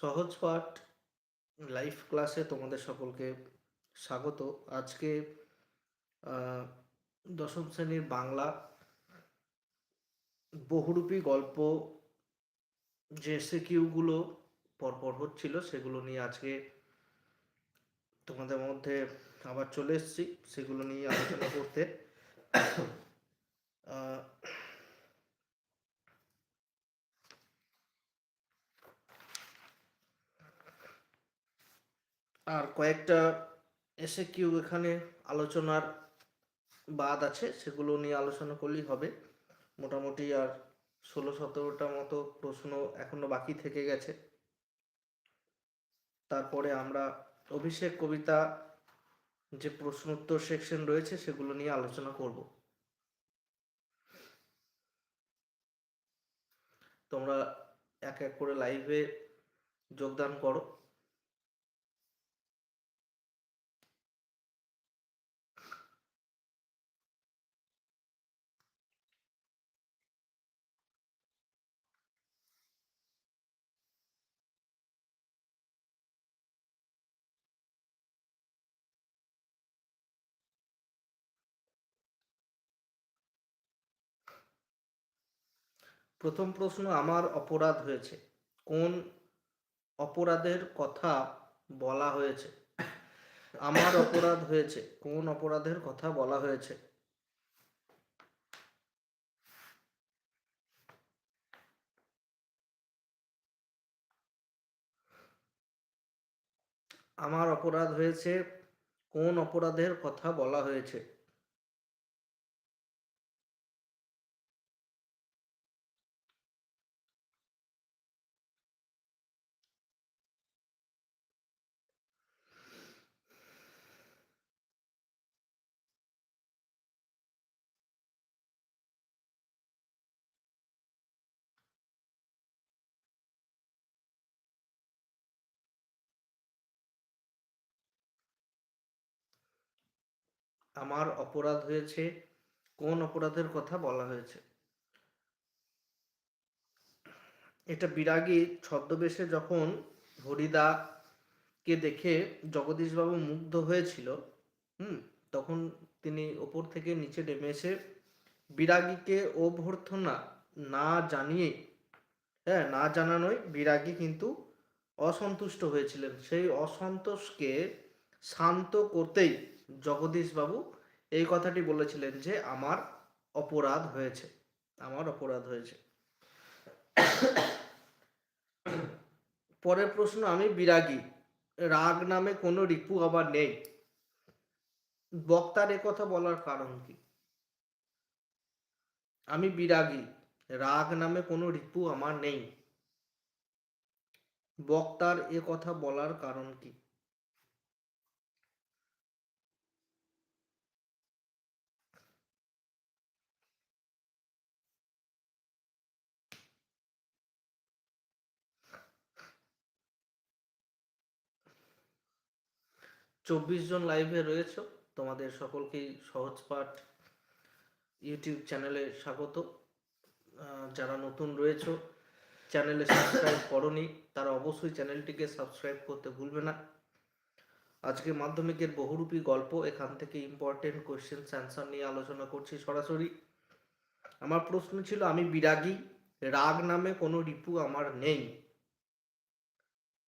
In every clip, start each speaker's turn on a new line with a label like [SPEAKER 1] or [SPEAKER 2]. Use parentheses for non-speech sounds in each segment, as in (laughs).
[SPEAKER 1] সহজ পাঠ লাইভ ক্লাসে তোমাদের সকলকে স্বাগত। আজকে দশম শ্রেণির বাংলা বহুরূপী গল্প যে এসএকিউগুলো পরপর হচ্ছিল, সেগুলো নিয়ে আজকে তোমাদের মধ্যে আবার চলে এসেছি, সেগুলো নিয়ে আলোচনা করতে। আর কয়েকটা এসে কিউ এখানে আলোচনার বাদ আছে, সেগুলো নিয়ে আলোচনা করলেই হবে। মোটামুটি আর ষোলো সতেরোটা মতো প্রশ্ন এখনও বাকি থেকে গেছে। তারপরে আমরা অভিষেক কবিতা যে প্রশ্ন উত্তর সেকশন রয়েছে, সেগুলো নিয়ে আলোচনা করব। তোমরা এক এক করে লাইভে যোগদান করো। প্রথম প্রশ্ন আমার অপরাধ হয়েছে। কোন অপরাধের কথা বলা হয়েছে? আমার অপরাধ হয়েছে। কোন অপরাধের কথা বলা হয়েছে? আমার অপরাধ হয়েছে। কোন অপরাধের কথা বলা হয়েছে? আমার অপরাধ হয়েছে, কোন অপরাধের কথা বলা হয়েছে? এটা বিরাগী ছদ্মবেশে যখন হরিদা কে দেখে জগদীশবাবু মুগ্ধ হয়েছিল, হুম, তখন তিনি ওপর থেকে নিচে নেমে এসে বিরাগীকে অভ্যর্থনা না জানিয়ে হ্যাঁ না জানানোয় বিরাগী কিন্তু অসন্তুষ্ট হয়েছিলেন। সেই অসন্তোষকে শান্ত করতেই জগদীশবাবু এই কথাটি বলেছিলেন যে আমার অপরাধ হয়েছে। আমার অপরাধ হয়েছে। পরের প্রশ্ন, আমি বিরাগী। রাগ নামে কোনো রিপু আবার নেই। বক্তার কথা বলার কারণ কি? আমি বিরাগী। রাগ নামে কোনো রিপু আমার নেই। বক্তার এ কথা বলার কারণ কি? চব্বিশ জন লাইভে রয়েছে। তোমাদের সকলকেই সহজ পাঠ ইউটিউব চ্যানেলে স্বাগত। যারা নতুন রয়েছে, চ্যানেলে সাবস্ক্রাইব করনি, তারা অবশ্যই চ্যানেলটিকে সাবস্ক্রাইব করতে ভুলবে না। আজকে মাধ্যমিকের বহুরূপী গল্প, এখান থেকে ইম্পর্টেন্ট কোয়েশ্চেন অ্যান্সার নিয়ে আলোচনা করছি সরাসরি। আমার প্রশ্ন ছিল, আমি বিরাগী, রাগ নামে কোনো রিপু আমার নেই।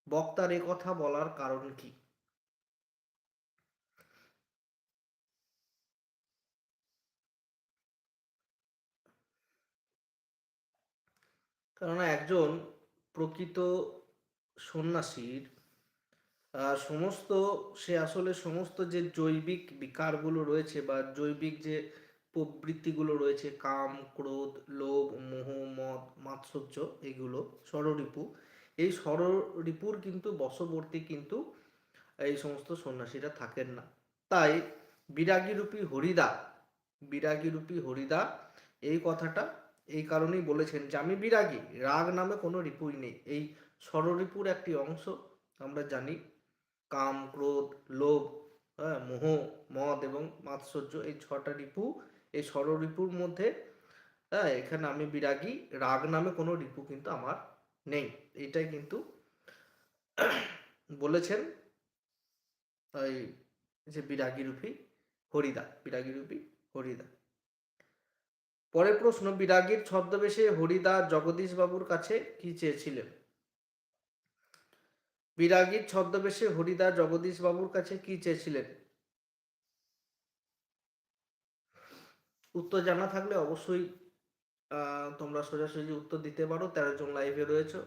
[SPEAKER 1] বক্তার এ কথা বলার কারণ কি? কেননা একজন প্রকৃত সন্ন্যাসীর সমস্ত, সে আসলে সমস্ত যে জৈবিক বিকারগুলো রয়েছে বা জৈবিক যে প্রবৃত্তিগুলো রয়েছে, কাম, ক্রোধ, লোভ, মোহ, মদ, মাৎসর্য, এগুলো ষড়রিপু এই ষড়রিপুর কিন্তু বশবর্তী কিন্তু এই সমস্ত সন্ন্যাসীরা থাকেন না। তাই বিরাগীরূপী হরিদা বিরাগীরূপী হরিদা, এই কথাটা এই কারণেই বলেছেন যে আমি বিরাগী, রাগ নামে কোনো রিপুই নেই। এই ষড়রিপুর একটি অংশ আমরা জানি। কাম, ক্রোধ, লোভ হ্যাঁ মোহ, মদ এবং মাৎসর্য এই ছটা রিপু, এই ষড়রিপুর মধ্যে হ্যাঁ এখানে আমি বিরাগী, রাগ নামে কোনো রিপু কিন্তু আমার নেই। এটাই কিন্তু বলেছেন ওই যে বিরাগী রূপী হরিদা, বিরাগী রূপী হরিদা। পরের প্রশ্ন, বিরাগীর ছদ্মবেশে হরিদা জগদীশ বাবুর কাছে কি চেয়েছিলেন? বিরাগীর ছদ্মবেশে হরিদা জগদীশ বাবুর কাছে কি চেয়েছিলেন? উত্তর জানা থাকলে অবশ্যই তোমরা সোজাসুজি উত্তর দিতে পারো। তেরো জন লাইভে রয়েছে।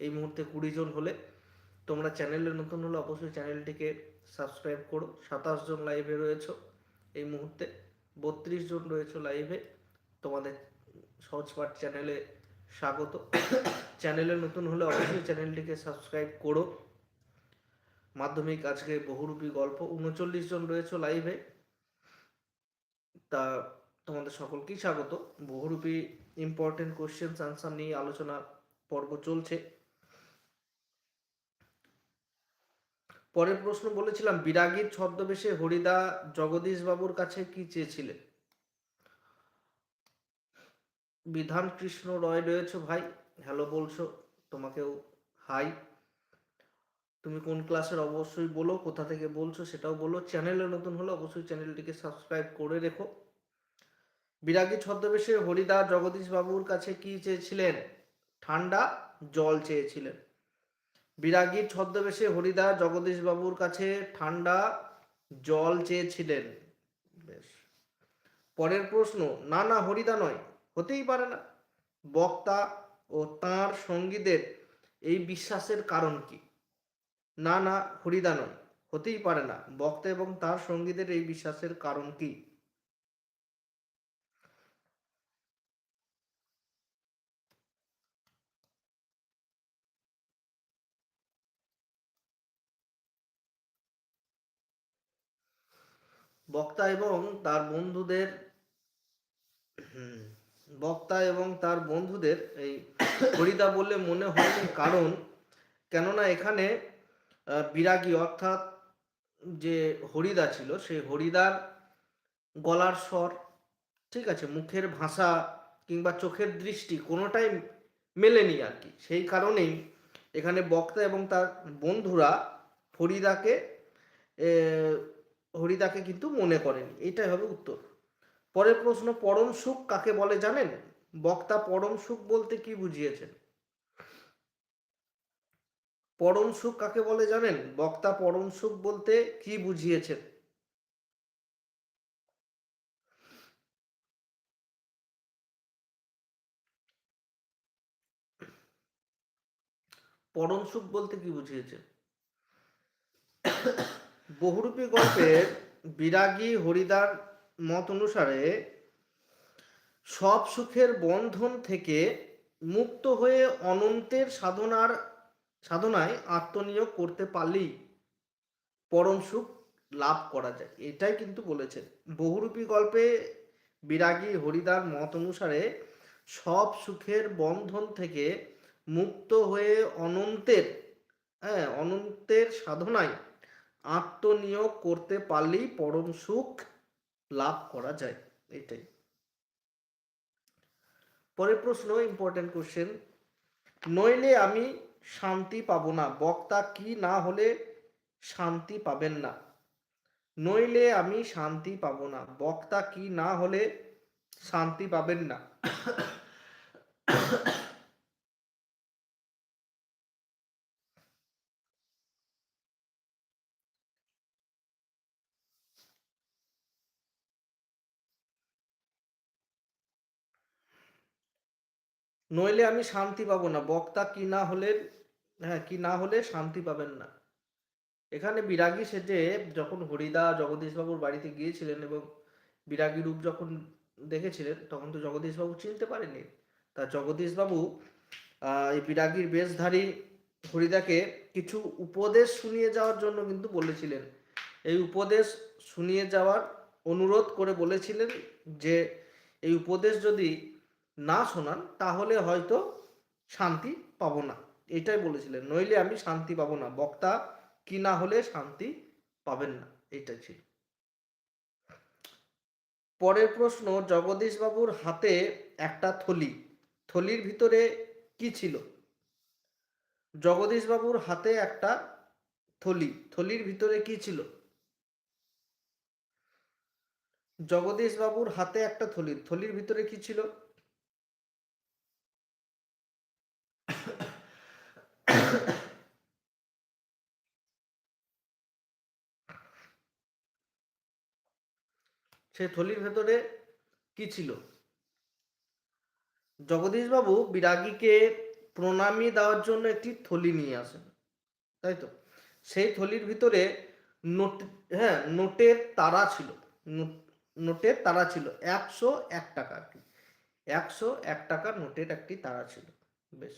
[SPEAKER 1] এই মুহূর্তে কুড়ি জন হলে তোমরা চ্যানেলে নতুন হলে অবশ্যই চ্যানেলটিকে সাবস্ক্রাইব করো। সাতাশ জন লাইভে রয়েছে এই মুহূর্তে। বত্রিশ জন রয়েছে লাইভে। তোমাদের সহজ পাঠ চ্যানেলে স্বাগত। চ্যানেলে নতুন হলে অবশ্যই চ্যানেলটিকে সাবস্ক্রাইব করো। মাধ্যমিক আজকে বহুরূপী গল্প। উনচল্লিশ জন রয়েছে লাইভে। তা তোমাদের সকলকেই স্বাগত। বহুরূপী ইম্পর্টেন্ট কোশ্চেন্স আনসার নিয়ে আলোচনা পর্ব চলছে। পরের প্রশ্ন বলেছিলাম, বিরাগীর ছদ্মবেশে হরিদা জগদীশ বাবুর কাছে কি চেয়েছিলেন বিধান কৃষ্ণ রয় রয়েছে ভাই। হ্যালো বলছো, তোমাকেও হাই তুমি কোন ক্লাসের অবশ্যই বলো, কোথা থেকে বলছো সেটাও বলো। চ্যানেলে নতুন হলে অবশ্যই চ্যানেলটিকে সাবস্ক্রাইব করে রেখো। বিরাগী ছদ্মবেশে হরিদা জগদীশ বাবুর কাছে কি চেয়েছিলেন? ঠান্ডা জল চেয়েছিলেন। বিরাগীর ছদ্মবেশে হরিদা জগদীশ বাবুর কাছে ঠান্ডা জল চেয়েছিলেন। বেশ। পরের প্রশ্ন, না না, হরিদা নয়। হতেই পারে না। বক্তা ও তার সঙ্গীদের এই বিশ্বাসের কারণ কি? না না হরিদা নয় হতেই পারে না। বক্তা এবং তার সঙ্গীদের এই বিশ্বাসের কারণ কি? বক্তা এবং তার বন্ধুদের বক্তা এবং তার বন্ধুদের এই হরিদা বললে মনে হয়নি কারণ, কেননা এখানে বিরাগী অর্থাৎ যে হরিদা ছিল, সেই হরিদার গলার স্বর, ঠিক আছে, মুখের ভাষা কিংবা চোখের দৃষ্টি কোনোটাই মেলেনি আর কি। সেই কারণেই এখানে বক্তা এবং তার বন্ধুরা হরিদাকে হরিদাকে কিন্তু মনে করেনি। এটাই হবে উত্তর। পরের প্রশ্ন, পরম সুখ কাকে বলে জানেন? বক্তা পরম সুখ বলতে কি বুঝিয়েছেন? পরম সুখ কাকে বলে জানেন? বক্তা পরম সুখ বলতে কি বুঝিয়েছেন? পরম সুখ বলতে কি বুঝিয়েছে বহুরূপী গল্পের বিরাগী হরিদার মত অনুসারে সব সুখের বন্ধন থেকে মুক্ত হয়ে অনন্তের সাধনার, সাধনায় আত্মনিয়োগ করতে পারলেই পরম সুখ লাভ করা যায়। এটাই কিন্তু বলেছেন। বহুরূপী গল্পে বিরাগী হরিদার মত অনুসারে সব সুখের বন্ধন থেকে মুক্ত হয়ে অনন্তের হ্যাঁ অনন্তের সাধনায় আত্মনিয়োগ করতে পারলেই পরম সুখ লাভ করা যায়, এটাই। পরের প্রশ্ন ইম্পর্টেন্ট কোশ্চেন নইলে আমি শান্তি পাবো না। বক্তা কি না হলে শান্তি পাবেন না। নইলে আমি শান্তি পাবো না। বক্তা কি না হলে শান্তি পাবেন না। নইলে আমি শান্তি পাবো না। বক্তা কি না হলে হ্যাঁ কি না হলে শান্তি পাবেন না। এখানে বিরাগী সেজে যখন হরিদা জগদীশবাবুর বাড়িতে গিয়েছিলেন এবং বিরাগী রূপ যখন দেখেছিলেন, তখন তো জগদীশবাবু চিনতে পারেনি তা জগদীশবাবু এই বিরাগীর বেশধারী হরিদাকে কিছু উপদেশ শুনিয়ে যাওয়ার জন্য কিন্তু বলেছিলেন। এই উপদেশ শুনিয়ে যাওয়ার অনুরোধ করে বলেছিলেন যে, এই উপদেশ যদি না শোনান, তাহলে হয়তো শান্তি পাবো না। এটাই বলেছিলেন। নইলে আমি শান্তি পাবো না। বক্তা কি না হলে শান্তি পাবেন না। এটাই ছিল। পরের প্রশ্ন জগদীশ বাবুর হাতে একটা থলি। থলির ভিতরে কি ছিল? জগদীশ বাবুর হাতে একটা থলি। থলির ভিতরে কি ছিল? জগদীশ বাবুর হাতে একটা থলি। থলির ভিতরে কি ছিল? সেই থলির ভেতরে কি ছিল? জগদীশবাবু বিরাগীকে প্রণামী দেওয়ার জন্য একটি থলি নিয়ে আসেন, তাই তো? সেই থলির ভিতরে নোট হ্যাঁ নোটের তারা ছিল নোটের তারা ছিল, একশো এক টাকা আর কি, একশো এক টাকার নোটের একটি তারা ছিল, বেশ।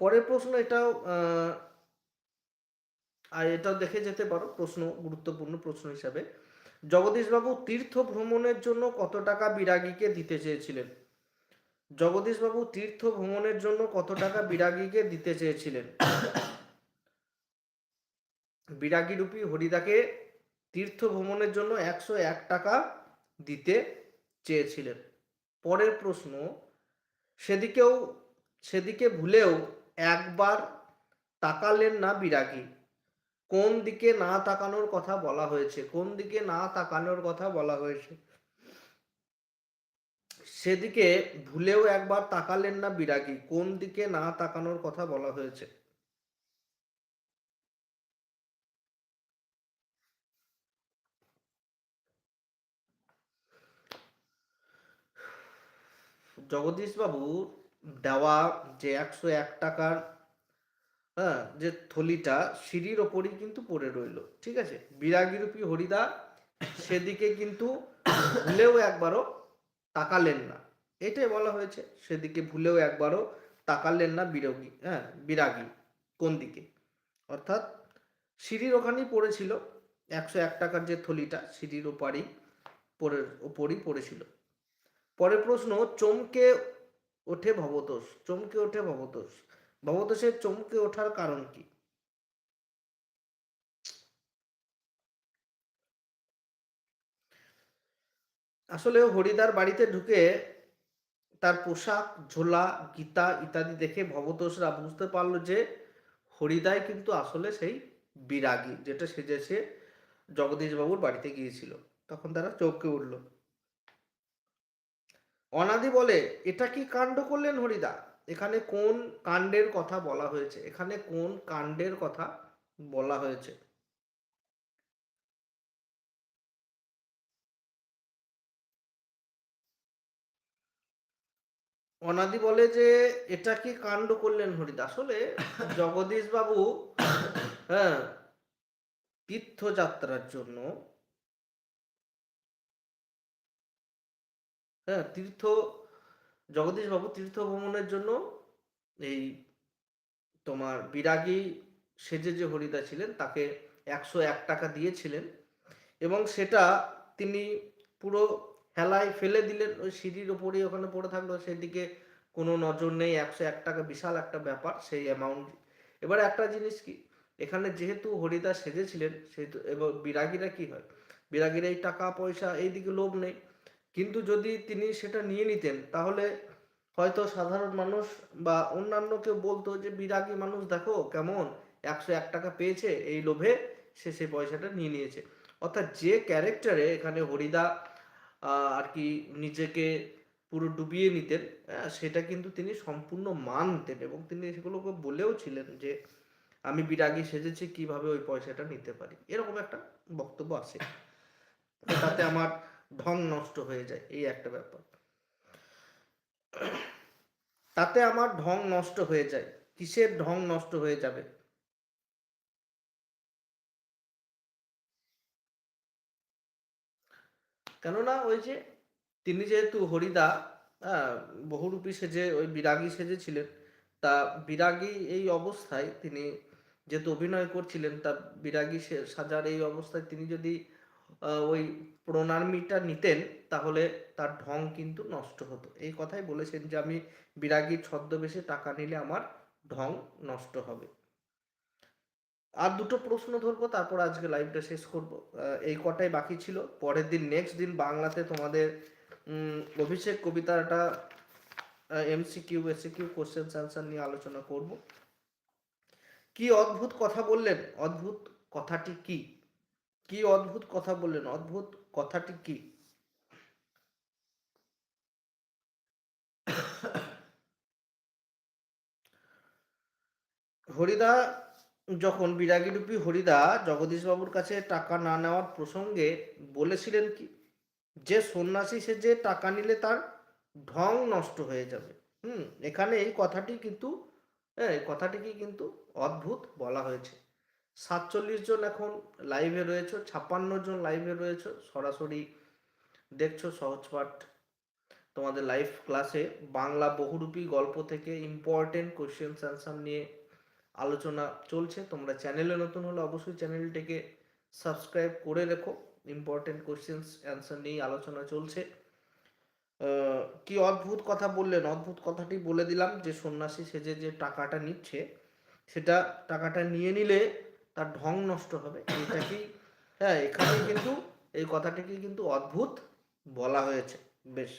[SPEAKER 1] পরের প্রশ্ন এটাও আর এটাও দেখে যেতে পারো, প্রশ্ন, গুরুত্বপূর্ণ প্রশ্ন হিসাবে। জগদীশবাবু তীর্থ ভ্রমণের জন্য কত টাকা বিরাগীকে দিতে চেয়েছিলেন? জগদীশবাবু তীর্থ ভ্রমণের জন্য কত টাকা বিরাগীকে দিতে চেয়েছিলেন? বিরাগী রূপী হরিদাকে তীর্থ ভ্রমণের জন্য একশো এক টাকা দিতে চেয়েছিলেন। পরের প্রশ্ন, সেদিকেও, সেদিকে ভুলেও একবার তাকালেন না বিরাগী কোন দিকে না তাকানোর কথা বলা হয়েছে? কোন দিকে না তাকানোর কথা বলা হয়েছে? সেদিকে ভুলেও একবার তাকালেন না বিরাগী। কোন দিকে না তাকানোর কথা বলা হয়েছে? জগদীশ বাবু দেওয়া যে একশো এক টাকার হ্যাঁ যে থলিটা সিঁড়ির ওপরই কিন্তু পড়ে রইল, ঠিক আছে? বিরাগীরূপী হরিদা সেদিকে কিন্তু ভুলেও একবারও তাকালেন না। এটাই বলা হয়েছে, সেদিকে ভুলেও একবারও তাকালেন না বিরোগী হ্যাঁ বিরাগী, কোন দিকে? অর্থাৎ সিঁড়ির ওখানেই পড়েছিল, একশো এক টাকার যে থলিটা সিঁড়ির ওপারেই পড়ে, ওপরই পড়েছিল। পরের প্রশ্ন, চমকে ওঠে ভবতোষ, চমকে ওঠে ভবতোষ। ভবতোষের চমকে ওঠার কারণ কি? আসলে হরিদার বাড়িতে ঢুকে তার পোশাক, ঝোলা, গীতা ইত্যাদি দেখে ভবতোষরা বুঝতে পারল যে হরিদাই কিন্তু আসলে সেই বিরাগী, যেটা সেজেছে জগদীশ বাবুর বাড়িতে গিয়েছিল। তখন তারা চমকে উঠল। অনাদি বলে, এটা কি কাণ্ড করলেন হরিদা? এখানে কোন কাণ্ডের কথা বলা হয়েছে? এখানে কোন কাণ্ডের কথা বলা হয়েছে? অনাদি বলে যে এটা কি কাণ্ড করলেন হরিদা আসলে (laughs) জগদীশ বাবু হ্যাঁ তীর্থযাত্রার জন্য হ্যাঁ তীর্থ জগদীশ বাবু তীর্থ ভ্রমণের জন্য এই তোমার বিরাগী সেজে যে হরিদা ছিলেন, তাকে একশো এক টাকা দিয়েছিলেন এবং সেটা তিনি পুরো হেলায় ফেলে দিলেন। ওই সিঁড়ির ওপরেই ওখানে পড়ে থাকল, সেদিকে কোনো নজর নেই, একশো এক টাকা বিশাল একটা ব্যাপার সেই অ্যামাউন্ট এবার একটা জিনিস কি, এখানে যেহেতু হরিদা সেজেছিলেন, সেহেতু এবং বিরাগীরা কি হয়? বিরাগীরা এই টাকা পয়সা এই দিকে লোভ নেই। কিন্তু যদি তিনি সেটা নিয়ে নিতেন, তাহলে হয়তো সাধারণ মানুষ বা অন্যান্য কেউ বলতো যে, বিরাগী মানুষ দেখো কেমন, একশো এক টাকা পেয়েছে এই লোভে, সে সেই পয়সাটা নিয়ে নিয়েছে। অর্থাৎ যে ক্যারেক্টারে এখানে হরিদা আর কি নিজেকে পুরো ডুবিয়ে নিতেন সেটা কিন্তু তিনি সম্পূর্ণ মানতেন এবং তিনি সেগুলোকে বলেও ছিলেন যে, আমি বিরাগী সেজেছি, কীভাবে ওই পয়সাটা নিতে পারি? এরকম একটা বক্তব্য আছে। তাতে আমার ঢং নষ্ট হয়ে যায় এই একটা ব্যাপার। তাতে আমার ঢং নষ্ট হয়ে যায়। কিসের ঢং নষ্ট হয়ে যাবে? কেননা ওই যে তিনি যেহেতু হরিদা হ্যাঁ, বহুরূপী সেজে ওই বিরাগী সেজেছিলেন। তা বিরাগী এই অবস্থায় তিনি যেহেতু অভিনয় করছিলেন তা বিরাগী সাজার এই অবস্থায় তিনি যদি ওই প্রণামীটা নিতেন, তাহলে তার ঢং কিন্তু নষ্ট হতো। এই কথাই বলেছেন যে, আমি বিরাগীর ছদ্মবেশে টাকা নিলে আমার ঢং নষ্ট হবে। আর দুটো প্রশ্ন ধরবো, তারপর আজকে লাইভটা শেষ করব। এই কটাই বাকি ছিল। পরের দিন নেক্সট দিন বাংলাতে তোমাদের অভিষেক কবিতাটা এমসিকিউ এসিকিউ কোশ্চেন অ্যান্সার নিয়ে আলোচনা করব। কি অদ্ভুত কথা বললেন? অদ্ভুত কথাটি কি? কি অদ্ভুত কথা বললেন? অদ্ভুত কথাটি কি? হরিদা, যখন বিরাগীরূপী হরিদা জগদীশবাবুর কাছে টাকা না নেওয়ার প্রসঙ্গে বলেছিলেন কি, যে সন্ন্যাসী সে যে টাকা নিলে তার ঢং নষ্ট হয়ে যাবে। হুম, এখানে এই কথাটি কিন্তু হ্যাঁ কথাটিকে কিন্তু অদ্ভুত বলা হয়েছে। সাতচল্লিশ জন এখন লাইভে রয়েছে, ছাপ্পান্ন জন লাইভে রয়েছে। সরাসরি দেখছ সহজপাঠ তোমাদের লাইভ ক্লাসে বাংলা বহুরূপী গল্প থেকে ইম্পর্টেন্ট কোশ্চেন অ্যান্সার নিয়ে আলোচনা চলছে। তোমরা চ্যানেলে নতুন হলে অবশ্যই চ্যানেলটিকে সাবস্ক্রাইব করে রেখো। ইম্পর্টেন্ট কোশ্চেন্স অ্যান্সার নিয়ে আলোচনা চলছে। কি অদ্ভুত কথা বললেন? অদ্ভুত কথাটি বলে দিলাম যে সন্ন্যাসী সেজে যে টাকাটা নিচ্ছে, সেটা টাকাটা নিয়ে নিলে তার ঢং নষ্ট হবে। এটাকেই হ্যাঁ এখানে কিন্তু, এই কথাটিকে কিন্তু অদ্ভুত বলা হয়েছে। বেশ।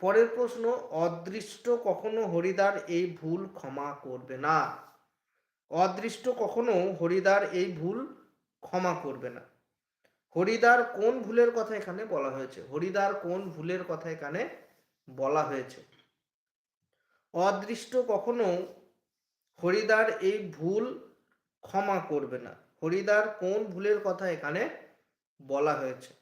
[SPEAKER 1] পরের প্রশ্ন, অদৃষ্ট কখনো হরিদার এই ভুল ক্ষমা করবে না। অদৃষ্ট কখনো হরিদার এই ভুল ক্ষমা করবে না। হরিদার কোন ভুলের কথা এখানে বলা হয়েছে? হরিদার কোন ভুলের কথা এখানে বলা হয়েছে? অদৃষ্ট কখনো হরিদার এই ভুল ক্ষমা করবে না। হরিদার কোন ভুলের কথা এখানে বলা হয়েছে?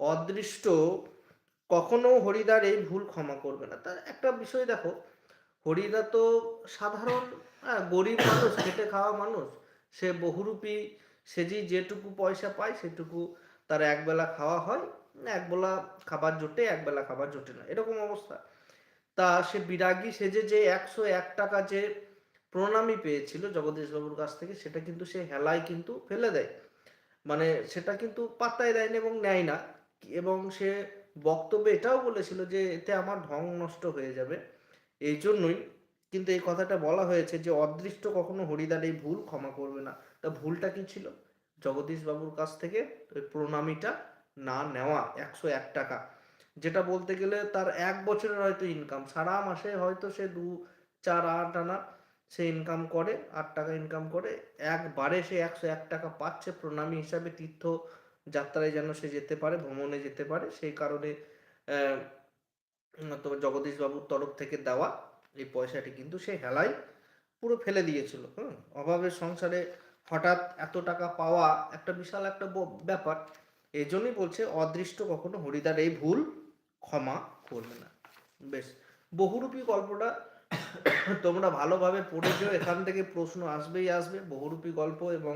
[SPEAKER 1] অদৃষ্ট কখনো হরিদার এই ভুল ক্ষমা করবে না। তার একটা বিষয় দেখো হরিদা তো সাধারণ হ্যাঁ, গরিব মানুষ খেটে খাওয়া মানুষ। সে বহুরূপী সে যেটুকু পয়সা পায় সেটুকু তার একবেলা খাওয়া হয়। একবেলা খাবার জোটে, একবেলা খাবার জোটে না, এরকম অবস্থা। তা সে বিরাগী সেজে যে একশো এক টাকা যে প্রণামী পেয়েছিল জগদীশবাবুর কাছ থেকে, সেটা কিন্তু সে হেলায় কিন্তু ফেলে দেয়। মানে সেটা কিন্তু পাত্তায় দেয় না এবং নেয় না। এবং সে বক্তব্যে এটাও বলেছিল যে, এতে আমার ঢং নষ্ট হয়ে যাবে। এই জন্যই কিন্তু এই কথাটা বলা হয়েছে যে, অদৃষ্ট কখনো হরিদার এই ভুল ক্ষমা করবে না। তা ভুলটা কি ছিল? জগদীশ বাবুর কাছ থেকে ওই প্রণামীটা না নেওয়া, একশো এক টাকা। যেটা বলতে গেলে তার এক বছরের হয়তো ইনকাম সারা মাসে হয়তো সে দু, চার, আট আনা সে ইনকাম করে, আট টাকা ইনকাম করে। একবারে সে একশো এক টাকা পাচ্ছে প্রণামী হিসাবে তীর্থ যাত্রায় যেন সে যেতে পারে, ভ্রমণে যেতে পারে। সেই কারণে তোমার জগদীশ বাবুর তরফ থেকে দেওয়া এই পয়সাটি কিন্তু সে হেলায় পুরো ফেলে দিয়েছিল। হুম, অভাবের সংসারে হঠাৎ এত টাকা পাওয়া একটা বিশাল একটা ব্যাপার। এই জন্যই বলছে, অদৃষ্ট কখনো হরিদার এই ভুল ক্ষমা করবে না। বেশ, বহুরূপী গল্পটা (coughs) তোমরা ভালোভাবে পড়েছো, এখান থেকে প্রশ্ন আসবেই আসবে। বহুরূপী গল্প এবং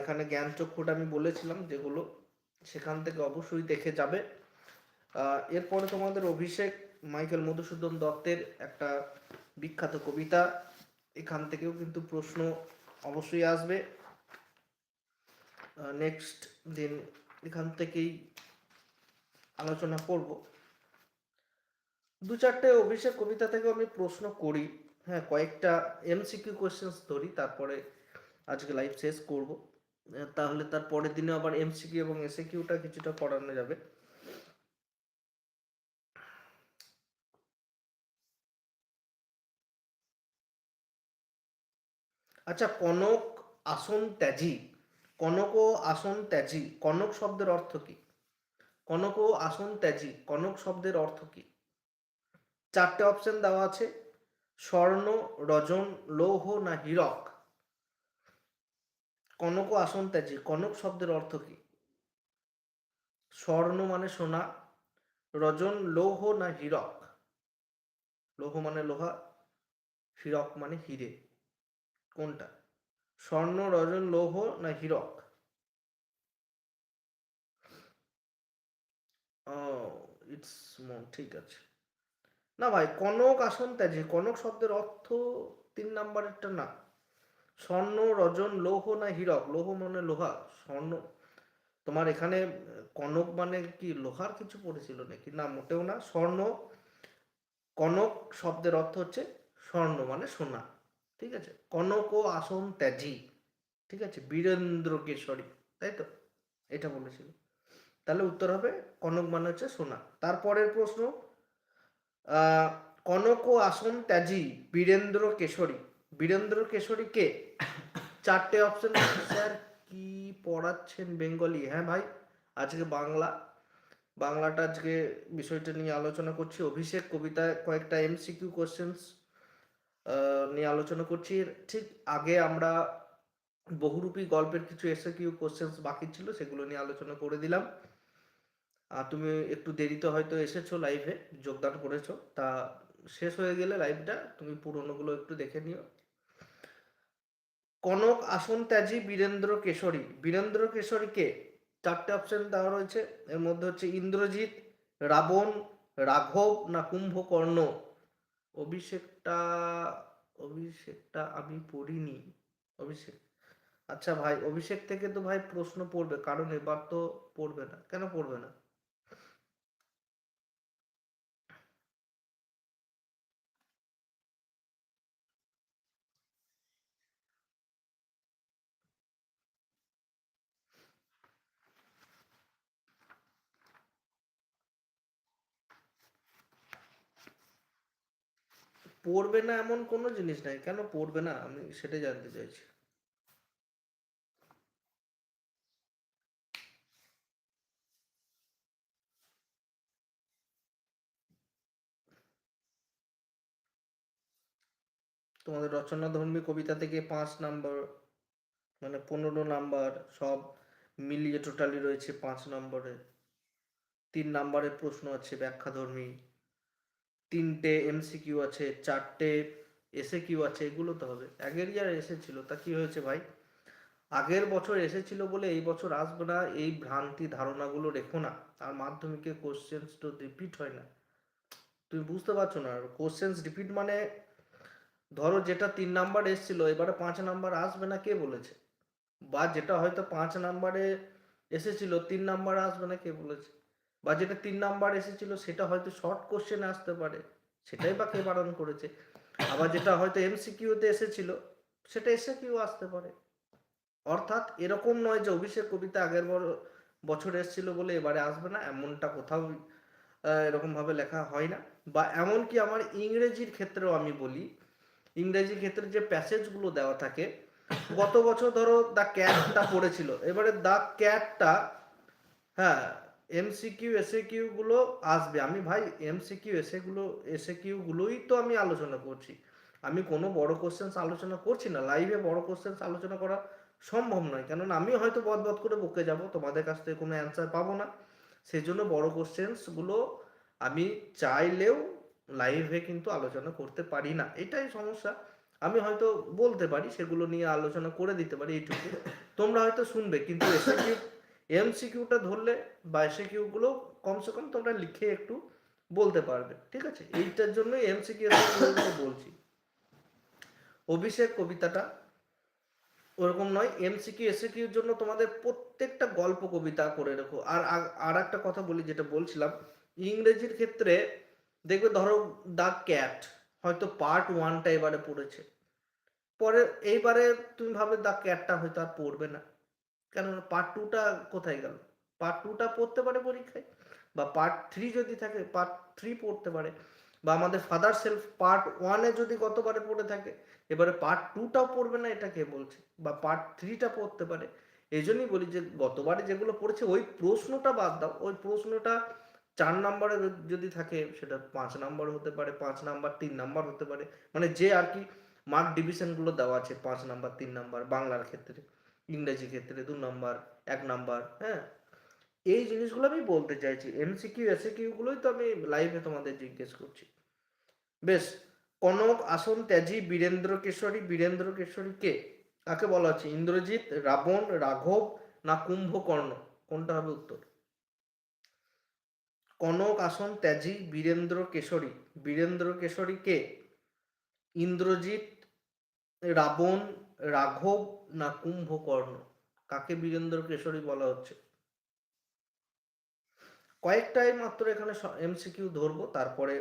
[SPEAKER 1] এখানে জ্ঞান চক্ষুটা আমি বলেছিলাম, যেগুলো সেখান থেকে অবশ্যই দেখে যাবে। এরপরে তোমাদের অভিষেক মাইকেল মধুসূদন দত্তের একটা বিখ্যাত কবিতা, এখান থেকেও কিন্তু প্রশ্ন অবশ্যই আসবে। নেক্সট দিন এখান থেকেই আলোচনা করব। দু চারটে অভিষেক কবিতা থেকে আমি প্রশ্ন করি। হ্যাঁ কয়েকটা এমসিকিউ কোয়েশ্চেন্স ধরি, তারপরে আজকে লাইভ শেষ করব। তাহলে তার পরের দিনে আবার এমসিকিউ এবং এসএকিউটা কিছুটা করানো যাবে। আচ্ছা কনক আসন ত্যাজি। কনক ও আসন ত্যাজি, কনক শব্দের অর্থ কি? কনক ও আসন ত্যাজি, কনক শব্দের অর্থ কি? চারটে অপশন দেওয়া আছে, স্বর্ণ, রজন, লৌহ না হীরক? কনক ও আসন ত্যাজি, কনক শব্দের অর্থ কি? স্বর্ণ মানে সোনা, রজন, লৌহ না হীরক? লৌহ মানে লোহা, হীরক মানে হিরে। কোনটা? স্বর্ণ, রজন, লৌহ না হীরক? ইটস ঠিক আছে। না ভাই, কনক আসন ত্যাজি, কনক শব্দের অর্থ তিন নাম্বারেরটা না। স্বর্ণ, রজন, লৌহ না হীরক? লৌহ মানে লোহা, স্বর্ণ। তোমার এখানে কনক মানে কি, লোহার কিছু পড়েছিল নাকি? না, মোটেও না। স্বর্ণ, কনক শব্দের অর্থ হচ্ছে স্বর্ণ মানে সোনা। ঠিক আছে? কনক ও আসন ত্যাজি। ঠিক আছে? বীরেন্দ্র কেশরী তাই তো? এটা বলেছিল। তাহলে উত্তর হবে কনক মানে হচ্ছে সোনা। তারপরের প্রশ্ন কনক আসন ত্যাজি বীরেন্দ্র কেশরী বীরেন্দ্র কেশরী কে? চারটে অপশন স্যার, কি পড়াচ্ছেন বেঙ্গলি? হ্যাঁ ভাই, আজকে বাংলা। বাংলাটা আজকে বিষয়টা নিয়ে আলোচনা করছি। অভিষেক কবিতায় কয়েকটা এমসিকিউ কোশ্চেন্স নিয়ে আলোচনা করছি। ঠিক আগে আমরা বহুরূপী গল্পের কিছু এসে কিউ কোশ্চেন্স বাকি ছিল, সেগুলো নিয়ে আলোচনা করে দিলাম। আর তুমি একটু দেরিতে হয়তো এসেছ লাইভে যোগদান করেছ। তা শেষ হয়ে গেলে লাইভটা তুমি পুরোনোগুলো একটু দেখে নিও। কনক আসন ত্যাজি বীরেন্দ্র কেশরী। বীরেন্দ্র কেশরী কে চারটে অপশন দেওয়া রয়েছে। এর মধ্যে হচ্ছে ইন্দ্রজিৎ, রাবণ, রাঘব না কুম্ভকর্ণ। অভিষেকটা অভিষেকটা আমি পড়িনি। অভিষেক আচ্ছা ভাই, অভিষেক থেকে তো ভাই প্রশ্ন পড়বে, কারণ এবার তো পড়বে না। কেন পড়বে না? পড়বে না এমন কোনো জিনিস নাই। কেন পড়বে না? আমি সেটাই জানতে চাইছি। তোমাদের রচনাধর্মী কবিতা থেকে পাঁচ নাম্বার মানে পনেরো নাম্বার সব মিলিয়ে টোটালি রয়েছে পাঁচ নম্বরে। তিন নাম্বারের প্রশ্ন আছে ব্যাখ্যাধর্মী। তিনটে এমসিকিউ আছে, চারটে এসে কিউ আছে, এগুলো তো হবে। আগের ইয়ার এসেছিল, তা কি হয়েছে ভাই? আগের বছর এসেছিল বলে এই বছর আসবে না, এই ভ্রান্তি ধারণাগুলো রেখো না। আর মাধ্যমিকে কোশ্চেন্স তো রিপিট হয় না। তুমি বুঝতে পারছ না কোশ্চেন্স রিপিট মানে ধরো যেটা তিন নাম্বার এসেছিল, এবারে পাঁচ নাম্বার আসবে না কে বলেছে? বা যেটা হয়তো পাঁচ নাম্বারে এসেছিল, তিন নাম্বার আসবে না কে বলেছে? বা যেটা তিন নাম্বার এসেছিল সেটা হয়তো শর্ট কোশ্চেন আসতে পারে সেটাই বা কে বারণ করেছে? আবার যেটা হয়তো এমসিকিউতে এসেছিল সেটা এসে কিউ আসতে পারে। অর্থাৎ এরকম নয় যে অভিষেক কবিতা আগের বড় বছর এসেছিল বলে এবারে আসবে না এমনটা কোথাও আহ, এরকম ভাবে লেখা হয় না। বা এমনকি আমার ইংরেজির ক্ষেত্রেও আমি বলি ইংরেজির ক্ষেত্রে যে প্যাসেজগুলো দেওয়া থাকে গত বছর ধরো দ্য ক্যাটটা পড়েছিল এবারে দ্য ক্যাটটা হ্যাঁ এমসিকিউ এসএ কিউ গুলো আসবে। আমি ভাই এমসিকিউ এসএ গুলো এসএ কিউ গুলোই তো আমি আলোচনা করছি। আমি কোনো বড় কোশ্চেন্স আলোচনা করছি না। লাইভে বড় কোশ্চেন্স আলোচনা করা সম্ভব নয়। কেননা আমি হয়তো বদবদ করে বকে যাব। তোমাদের কাছ থেকে কোনো অ্যান্সার পাবো না। সেই জন্য বড় কোশ্চেন্সগুলো আমি চাইলেও লাইভে কিন্তু আলোচনা করতে পারি না। এটাই সমস্যা। আমি হয়তো বলতে পারি, সেগুলো নিয়ে আলোচনা করে দিতে পারি এইটুকু। তোমরা হয়তো শুনবে, কিন্তু এসে এমসিকিউটা ধরলে বা এসে কিউগুলো কমসে কম তোমরা লিখে একটু বলতে পারবে, ঠিক আছে? এইটার জন্য এমসিকিউ বলছি। অভিষেক কবিতাটা ওরকম নয় এমসিকিউ এসিকিউর জন্য তোমাদের প্রত্যেকটা গল্প, কবিতা করে রেখো। আর আর একটা কথা বলি, যেটা বলছিলাম, ইংরেজির ক্ষেত্রে দেখবে ধরো দ্য ক্যাট, হয়তো পার্ট ওয়ানটা এবারে পড়েছে। পরে এইবারে তুমি ভাবে দ্য ক্যাটটা হয়তো আর পড়বে না। কেন পার্ট টুটা কোথায় গেল? পার্ট টুটা পড়তে পারে পরীক্ষায়, বা পার্ট থ্রি যদি থাকে পার্ট থ্রি পড়তে পারে, বা আমাদের ফাদার সেলফ পার্ট ওয়ানে যদি গতবারে পড়ে থাকে, এবারে পার্ট টুটাও পড়বে না এটা কে বলছে? বা পার্ট থ্রিটা পড়তে পারে। এই জন্যই বলি যে গতবারে যেগুলো পড়েছে, ওই প্রশ্নটা বাদ দাও। ওই প্রশ্নটা চার নাম্বারে যদি থাকে, সেটা পাঁচ নাম্বার হতে পারে, পাঁচ নাম্বার, তিন নাম্বার হতে পারে। মানে যে আর কি মার্ক ডিভিশনগুলো দেওয়া আছে, পাঁচ নাম্বার, তিন নাম্বার বাংলার ক্ষেত্রে। ইংরেজি ক্ষেত্রে দু নাম্বার, এক নাম্বার হ্যাঁ? এই জিনিসগুলো আমি বলতে চাইছি। এমসিকিউ এসিকিউ গুলোই তো আমি লাইভে তোমাদের জিজ্ঞেস করছি। বেশ, কনক, আসন ত্যাজি, বীরেন্দ্র কেশরী বীরেন্দ্র কেশরী কে? কাকে বলা হচ্ছে? ইন্দ্রজিৎ, রাবণ, রাঘব না কুম্ভকর্ণ? কোনটা হবে উত্তর? কনক, আসন ত্যাজি, বীরেন্দ্র কেশরী। বীরেন্দ্র কেশরী কে? ইন্দ্রজিৎ, রাবণ রাঘব না কুম্ভকর্ণ? কাকে বীরেন্দ্র কেশরী বলা হচ্ছে? কয়েকটাই মাত্র এখানে এমসিকিউ ধরবো, তারপরে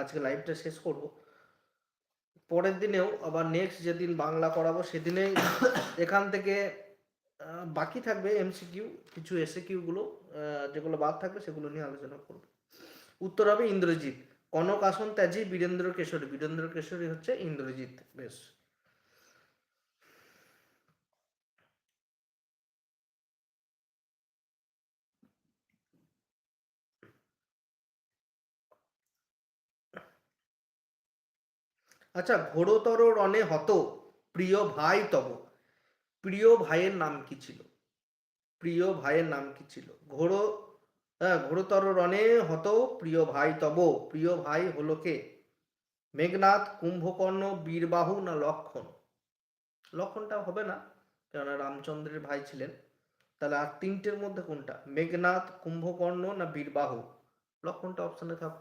[SPEAKER 1] আজকে লাইভটা শেষ করব। পরের দিনেও আবার নেক্সট যেদিন বাংলা করাবো, সেদিনেই এখান থেকে বাকি থাকবে এমসিকিউ কিছু এসে কিউগুলো যেগুলো বাদ থাকবে সেগুলো নিয়ে আলোচনা করব। উত্তর হবে ইন্দ্রজিৎ। কনক আসন ত্যাজি বীরেন্দ্র কেশরী। বীরেন্দ্র কেশরী হচ্ছে ইন্দ্রজিৎ, বেশ। আচ্ছা ঘোরতর রণে হত প্রিয় ভাই তব। প্রিয় ভাইয়ের নাম কি ছিল? প্রিয় ভাইয়ের নাম কি ছিল? ঘোর হ্যাঁ ঘোরতর রণে হত প্রিয় ভাই তব। প্রিয় ভাই হলো কে? মেঘনাথ কুম্ভকর্ণ, বীরবাহু না লক্ষণ? লক্ষণটা হবে না, কেননা রামচন্দ্রের ভাই ছিলেন। তাহলে আর তিনটের মধ্যে কোনটা? মেঘনাথ কুম্ভকর্ণ না বীরবাহু? লক্ষণটা অপশনে থাক।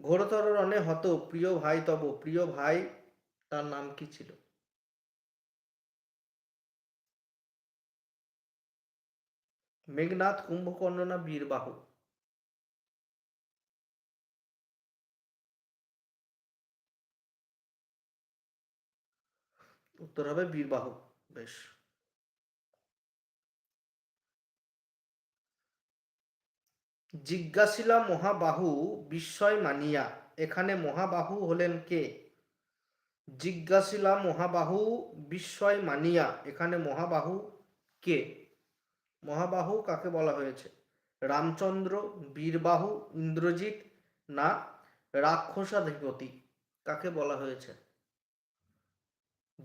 [SPEAKER 1] ঘোরতর রণে হত প্রিয় ভাই তব, প্রিয় ভাই তার নাম কি ছিল? মেঘনাথ কুম্ভকর্ণ না বীরবাহু। উত্তর হবে বীরবাহু, বেশ। জিজ্ঞাসিলা মহাবাহু, বিস্ময় মানিয়া। এখানে মহাবাহু হলেন কে? জিজ্ঞাসিলা মহাবাহু, বিস্ময় মানিয়া। এখানে মহাবাহু কে? মহাবাহু কাকে বলা হয়েছে? রামচন্দ্র, বীরবাহু, ইন্দ্রজিৎ না রাক্ষসাধিপতি কাকে বলা হয়েছে?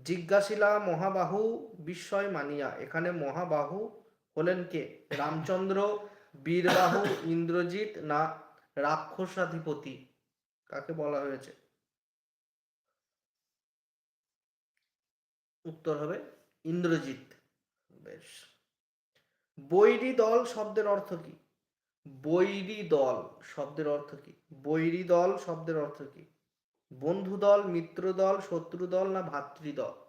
[SPEAKER 1] জিজ্ঞাসিলা মহাবাহু, বিস্ময় মানিয়া। এখানে মহাবাহু হলেন কে? রামচন্দ্র বীরবাহু, ইন্দ্রজিৎ না রাক্ষসাধিপতি? কাকে বলা হয়েছে? উত্তর হবে ইন্দ্রজিৎ। বেশ। বৈরী দল শব্দের অর্থ কি? বৈরী দল শব্দের অর্থ কি? বৈরী দল শব্দের অর্থ কি? বন্ধু দল, মিত্র দল, শত্রু দল না ভাতৃদল?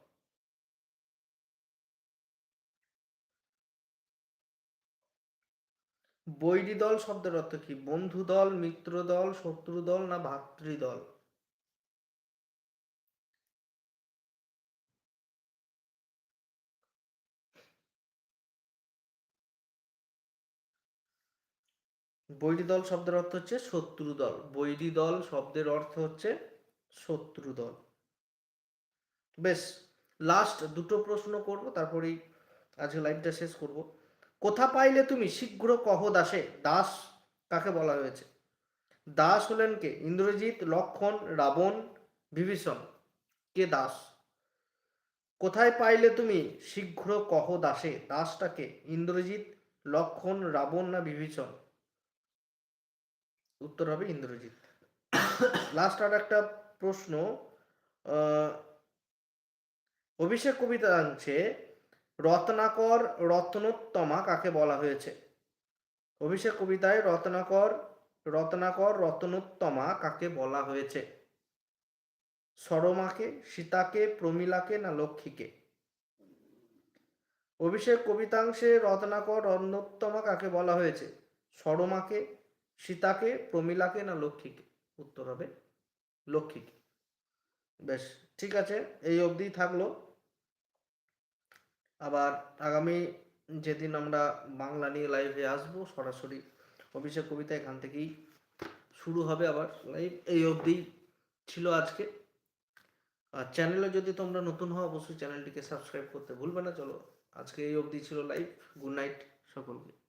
[SPEAKER 1] বৈরী দল শব্দের অর্থ কি? বন্ধু দল মিত্র দল শত্রু দল না ভাতৃদল? বৈরী দল শব্দের অর্থ হচ্ছে শত্রু দল বৈরী দল শব্দের অর্থ হচ্ছে শত্রু দল বেশ লাস্ট দুটো প্রশ্ন করব, তারপরেই আজকে লাইভটা শেষ করব। কোথা পাইলে তুমি শীঘ্র কহ দাসে? দাস কাকে বলা হয়েছে? দাস হলেন কে? ইন্দ্রজিৎ, লক্ষণ, রাবণ, বিভীষণ। কে দাস? কোথায় পাইলে তুমি শীঘ্র কহ দাসে? দাসটাকে ইন্দ্রজিৎ, লক্ষণ, রাবণ না বিভীষণ? উত্তর হবে ইন্দ্রজিৎ। লাস্ট আর একটা প্রশ্ন অভিষেক কবিতা আছে রত্নাকর রত্নোত্তমা কাকে বলা হয়েছে? অভিষেক কবিতায় রত্নাকর রত্নাকর রত্নোত্তমা কাকে বলা হয়েছে? সরমাকে, সীতাকে, প্রমীলাকে না লক্ষ্মীকে? অভিষেক কবিতাংশে রত্নাকর রত্নোত্তমা কাকে বলা হয়েছে? সরমাকে, সীতাকে, প্রমীলাকে না লক্ষ্মীকে? উত্তর হবে লক্ষ্মীকে। বেশ, ঠিক আছে, এই অবধি থাকল। আবার আগামী যেদিন আমরা বাংলা নিয়ে লাইভে আসব, সরাসরি অভিষেক কবিতা এখান থেকেই শুরু হবে আবার। লাইভ এই অবধি ছিল আজকে। আর চ্যানেলে যদি তোমরা নতুন হও, অবশ্যই চ্যানেলটিকে সাবস্ক্রাইব করতে ভুলবে না। চলো, আজকে এই অবধি ছিল লাইভ গুড নাইট সকলকে।